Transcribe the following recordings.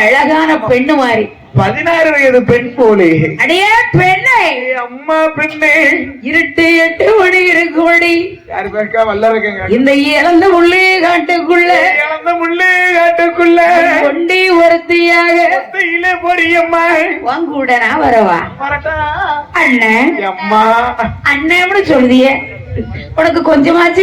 அழகான பெண்ணு மாதிரி. பதினாறு வயது பெண் போலே. அடையே பெண்ணை. அம்மா பெண்ணே. இருட்டு எட்டு மணி இருக்கு மணி யாரு பேருக்கா? வல்ல இருக்கங்க. இந்த இழந்த உள்ளே காட்டுக்குள்ள. இழந்த முள்ளே காட்டுக்குள்ள. கொண்டி ஒருத்தியாக. ஒத்தையிலே பொரியம்மா வாங்கூட நான் வரவா? வரட்டா. அண்ணன் அம்மா. அண்ணன் சொல்லுதிய. உனக்கு கொஞ்சமாச்சு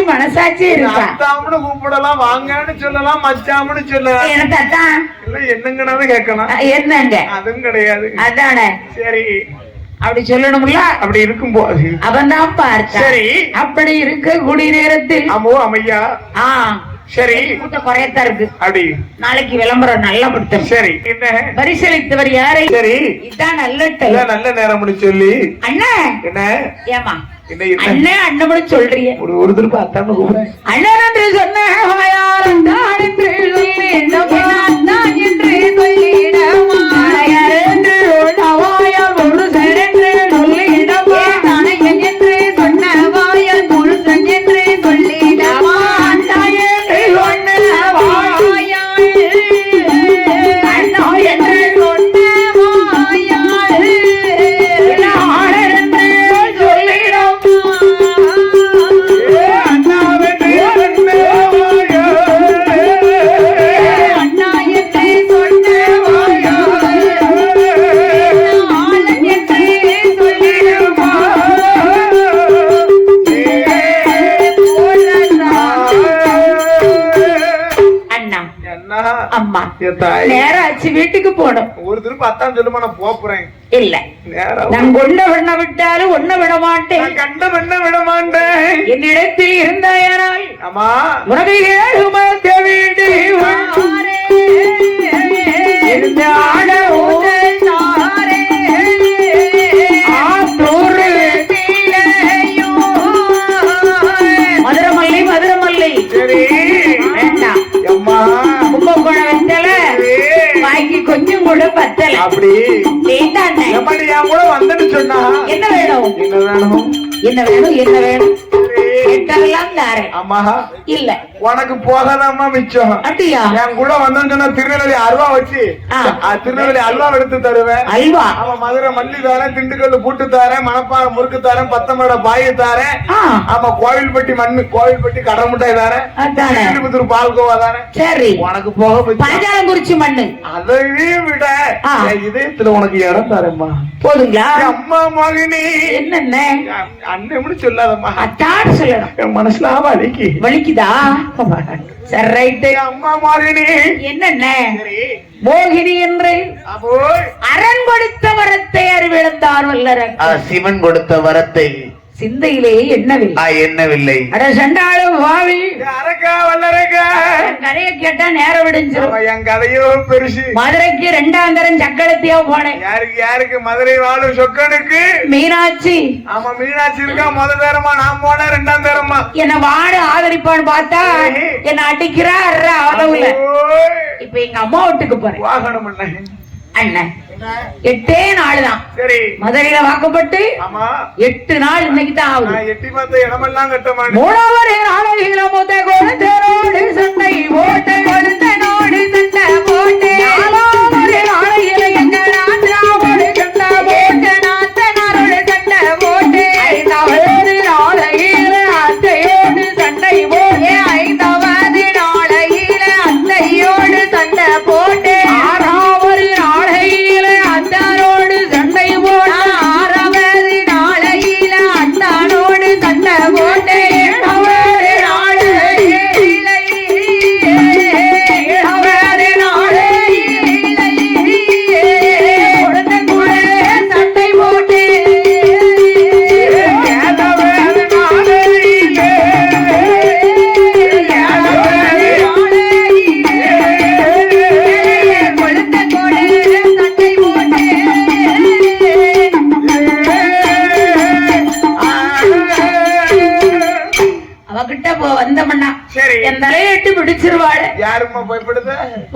இருக்கா? அத்தாம்னு கூப்பிடலாம் வாங்கன்னு சொல்லலாம் மச்சாம்னு சொல்லலாம். எனக்கு அதான் இல்ல என்னங்கன்னு கேட்கணும். என்னங்க? அதுவும் கிடையாது. அதானே? சரி. அப்படி சொல்லணும்ல? அப்படி இருக்கும் போது அவன் தான் பார்த்தான் சரி. அப்படி இருக்கக்கூடிய நேரத்தில் அம்மோ அம்மையா. ஆ. சரி. கூட்டம் குறையத்தான் இருக்கு. அப்படி. நாளைக்கு விளம்பரம் நல்லா படுத்தும் சரி. என்ன? பரிசளித்தவர் யாரை? சரி. இதான் நல்ல நல்ல நேரம்னு சொல்லி. அண்ணா. என்ன? ஏமா என்ன என்ன அண்ணன் சொல்றீங்க. ஒரு ஒரு திருப்ப அத்தான்னு கூப்பிடுறேன் அண்ணன் என்று சொன்ன வாயால் நேரம் ஆச்சு வீட்டுக்கு போடும் ஒரு திருப்ப அத்தான் சொல்லுமா நான் போறேன். இல்ல. நான் கொண்ட விண்ண விட்டாலும் ஒண்ண விட மாட்டேன். கண்ட பெண்ண விட மாட்டேன். என்னிடத்தில் இருந்தாயானால் அம்மா. உனக்கு ஏழு மத்த வீடு கூட பத்தல. அப்படி. வேண்டாண்ணே. எம்மாடி என் கூட வந்தேன்னு சொன்னா? என்ன வேணும்? என்ன வேணும்? என்ன வேணும்? என்ன வேணும். கேட்டாலாம் தாரேன். அம்மா இல்ல. உனக்கு போகாதாம்மா மிச்சம். அப்படியா? என் கூட வந்தேன்னு சொன்னா திருநெல்வேலி அல்வா வச்சு திருநெல்வேலி அல்வா எடுத்து தருவேன். அல்வா? அவன் மதுரை மல்லி தாரேன் திண்டுக்கல் பூட்டு தாரேன் மணப்பாறை முறுக்கு தாரேன் பத்தமட பாயை தாரேன். ஆமா கோவில்பட்டி மண்ணு கோவில்பட்டி கடை மிட்டாய் தாரேன் ஸ்ரீவில்லிபுத்தூர் பால்கோவா தாரேன். சரி. உனக்கு போக. பாஞ்சாலங்குறிச்சி மண்ணு. அதையும் விட இதயத்துல உனக்கு இடம் தரேம்மா. போதுங்களா? அம்மா மகனே. என்னென்ன? அண்ணன் சொல்லாதம்மா? சொல்லணும். என் மனசுல வலிக்கு வலிக்குதா? சரி ரைட்டு அம்மா மகனே என்னென்ன? மோகினி என்று. அரண் கொடுத்த வரத்தை அறிவிழந்தார் வல்லரன் சிவன் கொடுத்த வரத்தை சிந்தையிலே எண்ணவில்லை. எண்ணவில்லை. அட சண்டாளும் வாவி அரக்கா வல்லரக்கா. கதையை கேட்டா நேரம் விடிஞ்சிரும். என் கதையோ பெருசு. மதுரைக்கு ரெண்டாம் தரம் சக்கரத்தையோ போனேன். யாருக்கு யாருக்கு மதுரை வாழும் சொக்கனுக்கு? மீனாட்சி. ஆமா மீனாட்சி இருக்கா? முத தரமா நான் போனேன் ரெண்டாம் தரமா. என்ன வாடு ஆதரிப்பான்னு பார்த்தா என்ன அடிக்கிறா ஓய், இப்ப எங்க அம்மா வீட்டுக்கு போறேன். வாகனம் அண்ணன் அண்ணன் எட்டே நாள் தான் சரி மதுரையில வாக்கப்பட்டு எட்டு நாள் இன்னைக்கு தான் ஆகுது எட்டி பார்த்த இடமெல்லாம் கட்ட மாட்டேன் மூணாவது நாளையில முத கொடுத்தரோடு சண்டை போட்டு கொடுத்தனோடு சண்டை போட்டு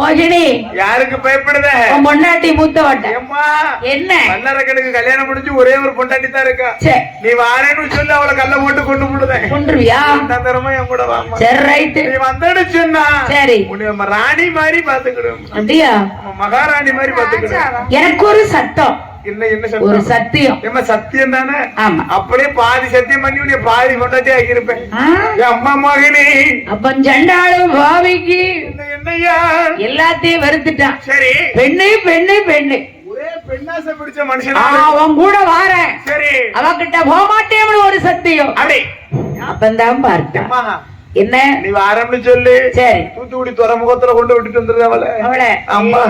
மோகினி. யாருக்கு பயப்படுத? உன் பொண்டாட்டி மூத்தவட்ட. என்ன? பல்லரக்கனுக்கு கல்யாணம் முடிஞ்சு ஒரே ஒரு பொண்டாட்டி தான் இருக்கா? சே. நீ வாரேன்னு சொல்லி அவளை கல்ல போட்டு கொண்டு போடுதேன் கொண்டுருவியா தரமா என் கூட வாமா சரி ரைட்டு நீ வந்தேன்னு சொன்னா சரி. நம்ம ராணி மாதிரி பாத்துக்கிடும் அப்படியா? நம்ம மகாராணி மாதிரி பாத்துக்கிடும் எனக்கு ஒரு சத்தம். என்ன என்ன ஒரு சத்தியம். ஏம்மா சத்தியம் தானே? ஆமா. அப்படியே பாதி சத்தியம் பண்ணி உன்னை பாதி கொண்டாட்டி ஆகியிருப்பேன் அம்மா மகனே? அப்ப ஜண்டாளும் பாவிக்கு என்ன எல்லாத்தையும் வெறுத்துட்டான். சரி. பெண்ணு பெண்ணு பெண்ணு. பெண்ணாசை பிடிச்ச மனுஷனா? அவன் கூட வாரேன். சரி. அவகிட்ட போக மாட்டேன்னு ஒரு சத்தியம் அப்படி அப்பந்தான் பார்த்தா அம்மா. என்ன? நீ வாரம்னு சொல்லு. சரி. தூத்துக்குடி துறைமுகத்துல கொண்டு விட்டுட்டு வந்துருது அவளை. அவளை. அம்மா.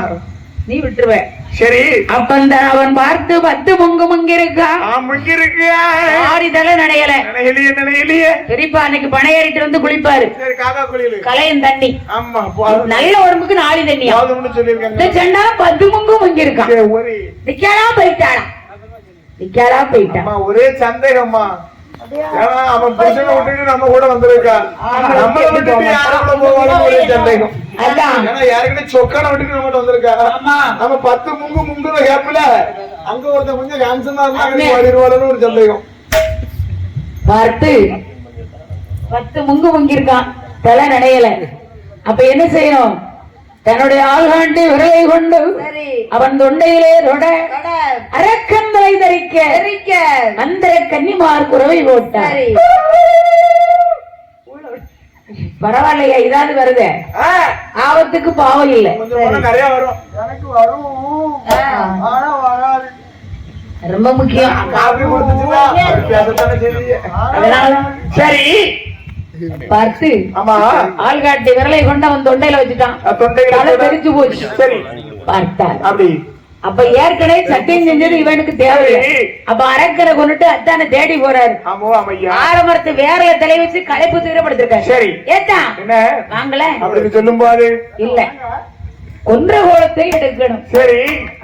நீ விட்டுருவ. சரி. அப்பந்தான் அவன் பார்த்து பத்து முங்கு முங்கி இருக்கா ஆ முங்கி இருக்கியா ஆரி தலை நடையல நினையிலேயே நினையிலேயே. பெரியப்பா அன்னைக்கு பனை ஏறிட்டு வந்து குளிப்பாரு. சரி காக்கா குளியலு. கலையும் தண்ணி. ஆமா நல்ல உடம்புக்கு நாளி தண்ணியா? போதும்னு இந்த சொல்லியிருக்காங்க செண்டா பத்து முங்கு முங்கி இருக்கான் சரி, ஒரே. நிக்காளா போயிட்டாளா? நிக்காளா போயிட்டான் அம்மா ஒரே சந்தேகம்மா. அவன் புருஷனை விட்டுட்டு நம்ம கூட வந்திருக்கா. நம்மள விட்டுட்டு யார கூட போவாலும் ஒரே சந்தேகம். ஏன்னா யாருக்கிட்ட சொக்கான விட்டுட்டு நம்ம வந்திருக்கா? நம்ம பத்து முங்கு முங்குற கேப்ல அங்க ஒருத்தன் கொஞ்சம் ஓடிடுவாளன்னு ஒரு சந்தேகம். பார்த்து. பத்து முங்கு முங்கிருக்கான் தலை நடையல அப்ப என்ன செய்யணும்? தன்னுடைய ஆள்காண்டி விரலை கொண்டு அவன் தொண்டையிலே தொட அரக்கந்தலை தரிக்க மந்திர கன்னிமார் குறவை போட்டார். பரவாயில்லையா இதாவது வருதே? ஆபத்துக்கு பாவம் இல்லை. நிறைய வரும். எனக்கு வரும். ஆனா வராது. ரொம்ப முக்கியம். சரி. பார்த்து. ஆமா. ஆள்காட்டி விரலை கொண்டு அவன் தொண்டையில வச்சுட்டான். கூட- தெரிஞ்சு போச்சு. சரி. பார்த்தார். அப்படி. அப்ப ஏற்கனவே சத்தியம் செஞ்சது இவனுக்கு சரி. அப்ப அரக்கரை கொண்டுட்டு அத்தானை தேடி போறாரு. ஆரமரத்து வேர்ல தலை வச்சு களைப்பு தீரப்படுத்திருக்காரு. சரி. ஏத்தா வாங்கல அப்படி சொல்லும் போது இல்ல. கொன்ற கோலத்தை எடுக்கணும். சரி.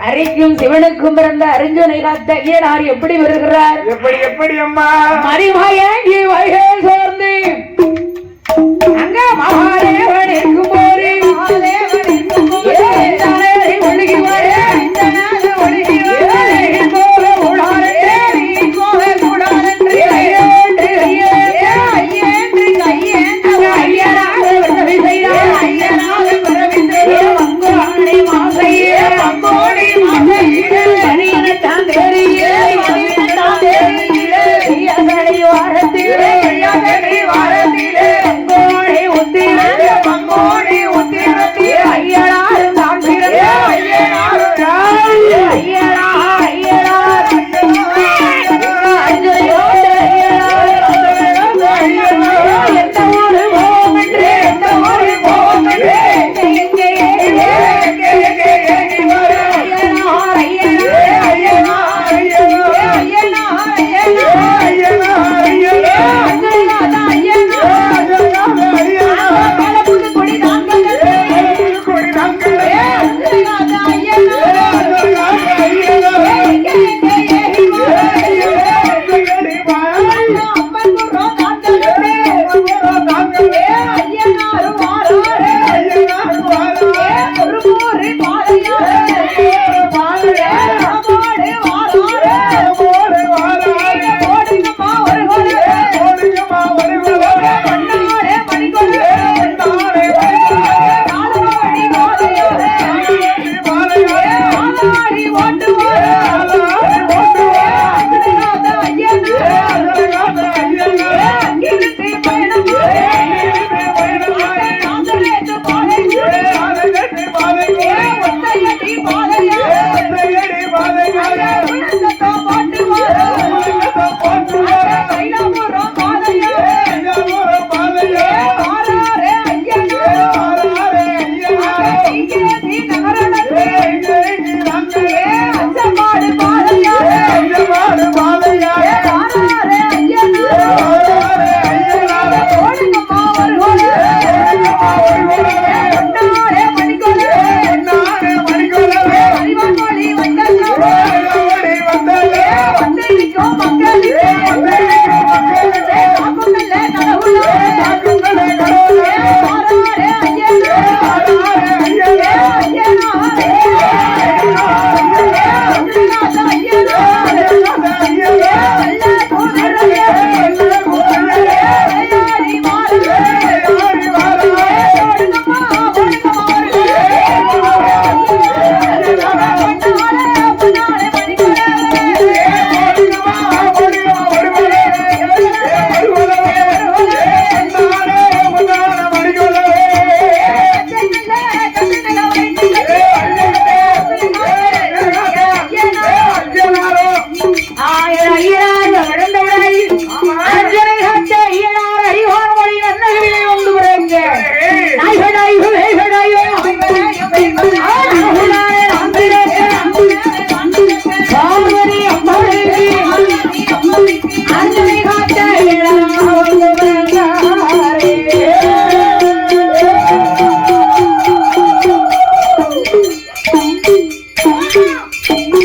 அரிக்கும் சிவனுக்கும் பிறந்த அரிஞ்சனை காத்த ஈனார் எப்படி வருகிறார்? எப்படி எப்படி அம்மா? மறிமயங்கி வகை சேர்ந்து. அங்க மகாதேவன் இருக்கும்போது